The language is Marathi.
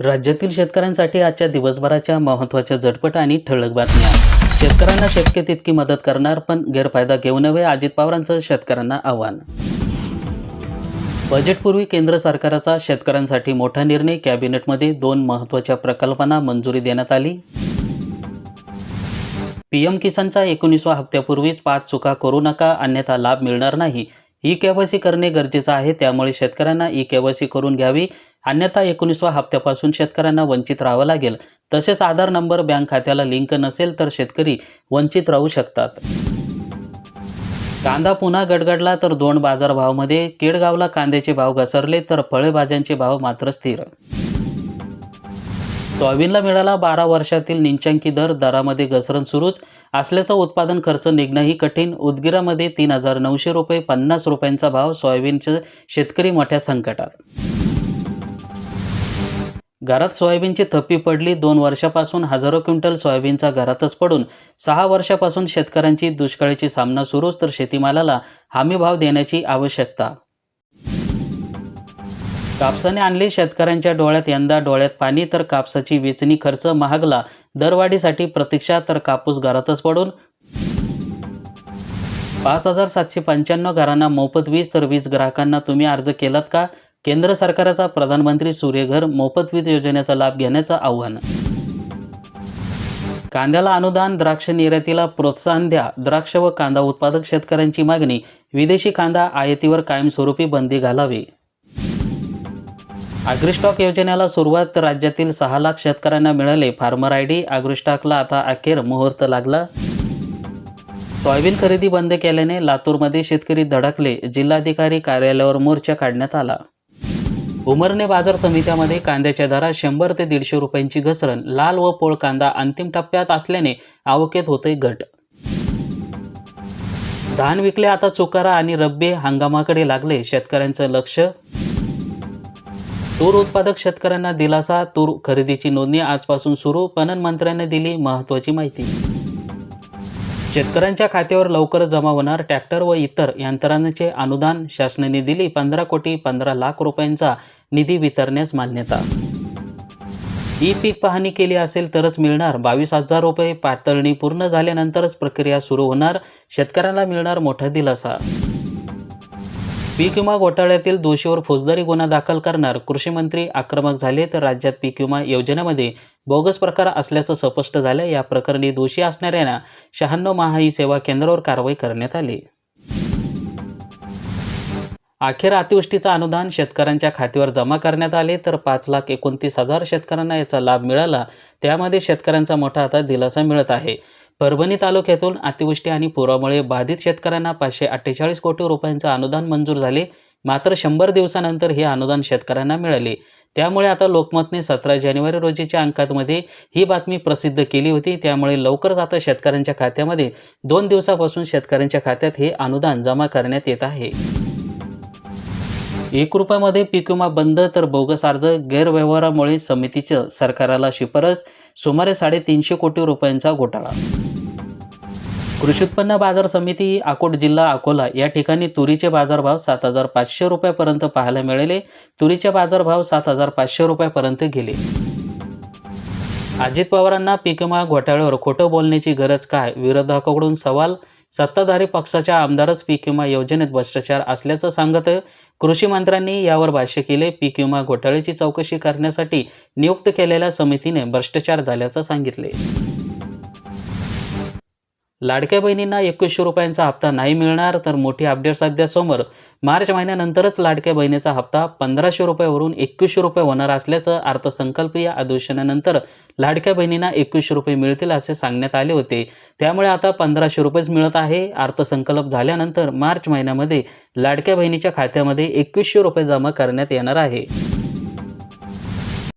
राज्यातील शेतकऱ्यांसाठी आजच्या दिवसभराच्या महत्त्वाच्या झटपट आणि ठळक बातम्या. शेतकऱ्यांना शक्य तितकी मदत करणार पण गैरफायदा घेऊ नये अजित पवारांचं शेतकऱ्यांना आव्हान. बजेटपूर्वी केंद्र सरकारचा शेतकऱ्यांसाठी मोठा निर्णय कॅबिनेटमध्ये दोन महत्त्वाच्या प्रकल्पांना मंजुरी देण्यात आली. पीएम किसानचा एकोणीसवा हप्त्यापूर्वीच पाच चुका करू नका अन्यथा लाभ मिळणार नाही. ई केवायसी करणे गरजेचं आहे त्यामुळे शेतकऱ्यांना ई केवायसी करून घ्यावी. अन्यथा एकोणीसव्या हप्त्यापासून शेतकऱ्यांना वंचित राहावं लागेल. तसेच आधार नंबर बँक खात्याला लिंक नसेल तर शेतकरी वंचित राहू शकतात. कांदा पुन्हा गडगडला तर दोन बाजारभावामध्ये केडगावला कांद्याचे भाव घसरले तर फळेभाज्यांचे भाव मात्र स्थिर. सोयाबीनला मिळाला बारा वर्षातील निंचांकी दर दरामध्ये घसरण सुरूच. असल्याचं उत्पादन खर्च निघणंही कठीण. उदगीरामध्ये तीन हजार नऊशे रुपये पन्नास रुपयांचा भाव सोयाबीनचे शेतकरी मोठ्या संकटात. घरात सोयाबीनची थप्पी पडली दोन वर्षापासून हजारो क्विंटल सोयाबीनचा घरातच पडून सहा वर्षापासून शेतकऱ्यांची दुष्काळाची सामना सुरूच तर शेतीमालाला हमी भाव देण्याची आवश्यकता. कापसाने आणली शेतकऱ्यांच्या डोळ्यात यंदा डोळ्यात पाणी तर कापसाची वेचणी खर्च महागला. दरवाढीसाठी प्रतीक्षा तर कापूस घरातच पडून पाच हजार सातशे पंच्याण्णव घरांना मोफत वीज तर वीज ग्राहकांना तुम्ही अर्ज केलात का? केंद्र सरकारचा प्रधानमंत्री सूर्यघर मोफत वीज योजनेचा लाभ घेण्याचं आव्हान. कांद्याला अनुदान द्राक्ष निर्यातीला प्रोत्साहन द्या. द्राक्ष व कांदा उत्पादक शेतकऱ्यांची मागणी विदेशी कांदा आयातीवर कायमस्वरूपी बंदी घालावी. अग्रिस्टॉक योजनेला सुरुवात राज्यातील सहा लाख शेतकऱ्यांना मिळाले. फार्मर आय डी अग्रिस्टॉकला आता अखेर मुहूर्त लागला. सोयाबीन खरेदी बंद केल्याने लातूरमध्ये शेतकरी धडकले. जिल्हाधिकारी कार्यालयावर मोर्चा काढण्यात आला. उमरणे बाजार समित्यामध्ये कांद्याच्या दरात शंभर ते दीडशे रुपयांची घसरण लाल व पोळ कांदा अंतिम टप्प्यात असल्याने आवकेत होते घट. धान विकले आता चुकारा आणि रब्बी हंगामाकडे लागले शेतकऱ्यांचं लक्ष. तूर उत्पादक शेतकऱ्यांना दिलासा तूर खरेदीची नोंदणी आजपासून सुरू पणन मंत्र्यांनी दिली महत्त्वाची माहिती. शेतकऱ्यांच्या खात्यावर लवकर जमा होणार ट्रॅक्टर व इतर यंत्रांचे अनुदान शासनाने दिली. पंधरा कोटी पंधरा लाख रुपयांचा निधी वितरण्यास मान्यता. ई पीक पाहणी केली असेल तरच मिळणार. बावीस हजार रुपये पातळणी पूर्ण झाल्यानंतरच प्रक्रिया सुरू होणार. शेतकऱ्यांना मिळणार मोठा दिलासा. पीक विमा घोटाळ्यातील दोषीवर फौजदारी गुन्हा दाखल करणार. कृषी मंत्री आक्रमक झाले तर राज्यात पीक विमा योजनेमध्ये बोगस प्रकार असल्याचं स्पष्ट झालं. या प्रकरणी दोषी असणाऱ्यांना शहाण्णव महाई सेवा केंद्रावर कारवाई करण्यात आली. अखेर अतिवृष्टीचं अनुदान शेतकऱ्यांच्या खात्यावर जमा करण्यात आले. तर पाच लाख एकोणतीस हजार शेतकऱ्यांना याचा लाभ मिळाला. त्यामध्ये शेतकऱ्यांचा मोठा आता दिलासा मिळत आहे. परभणी तालुक्यातून अतिवृष्टी आणि पुरामुळे बाधित शेतकऱ्यांना पाचशे अठ्ठेचाळीस कोटी रुपयांचं अनुदान मंजूर झाले. मात्र शंभर दिवसानंतर हे अनुदान शेतकऱ्यांना मिळाले. त्यामुळे आता लोकमतने सतरा जानेवारी रोजीच्या अंकातमध्ये ही बातमी प्रसिद्ध केली होती. त्यामुळे लवकरच आता शेतकऱ्यांच्या खात्यामध्ये दोन दिवसापासून शेतकऱ्यांच्या खात्यात हे अनुदान जमा करण्यात येत आहे. एक रुपयामध्ये पीक विमा बंद तर बोगस अर्ज गैरव्यवहारामुळे समितीचं सरकाराला शिफारस. सुमारे साडेतीनशे कोटी रुपयांचा घोटाळा कृषी उत्पन्न बाजार समिती अकोट जिल्हा अकोला या ठिकाणी तुरीचे बाजारभाव सात हजार पाचशे रुपयापर्यंत पाहायला मिळाले. तुरीचे बाजारभाव सात हजार पाचशे रुपयापर्यंत गेले. अजित पवारांना पीक विमा घोटाळ्यावर खोटं बोलण्याची गरज काय? विरोधकाकडून सवाल? सत्ताधारी पक्षाच्या आमदारच पीक विमा योजनेत भ्रष्टाचार असल्याचं सांगत कृषी मंत्र्यांनी यावर भाष्य केले. पीक विमा घोटाळ्याची चौकशी करण्यासाठी नियुक्त केलेल्या समितीने भ्रष्टाचार झाल्याचं सांगितले. लाडक्या बहिणींना एकवीसशे रुपयांचा हप्ता नाही मिळणार तर मोठी अपडेट सध्या समोर. मार्च महिन्यानंतरच लाडक्या बहिणीचा हप्ता पंधराशे रुपयावरून एकवीसशे रुपये होणार असल्याचं अर्थसंकल्पीय अधिवेशनानंतर लाडक्या बहिणींना एकवीसशे रुपये मिळतील असे सांगण्यात आले होते. त्यामुळे आता पंधराशे रुपयेच मिळत आहे. अर्थसंकल्प झाल्यानंतर मार्च महिन्यामध्ये लाडक्या बहिणीच्या खात्यामध्ये एकवीसशे रुपये जमा करण्यात येणार आहे.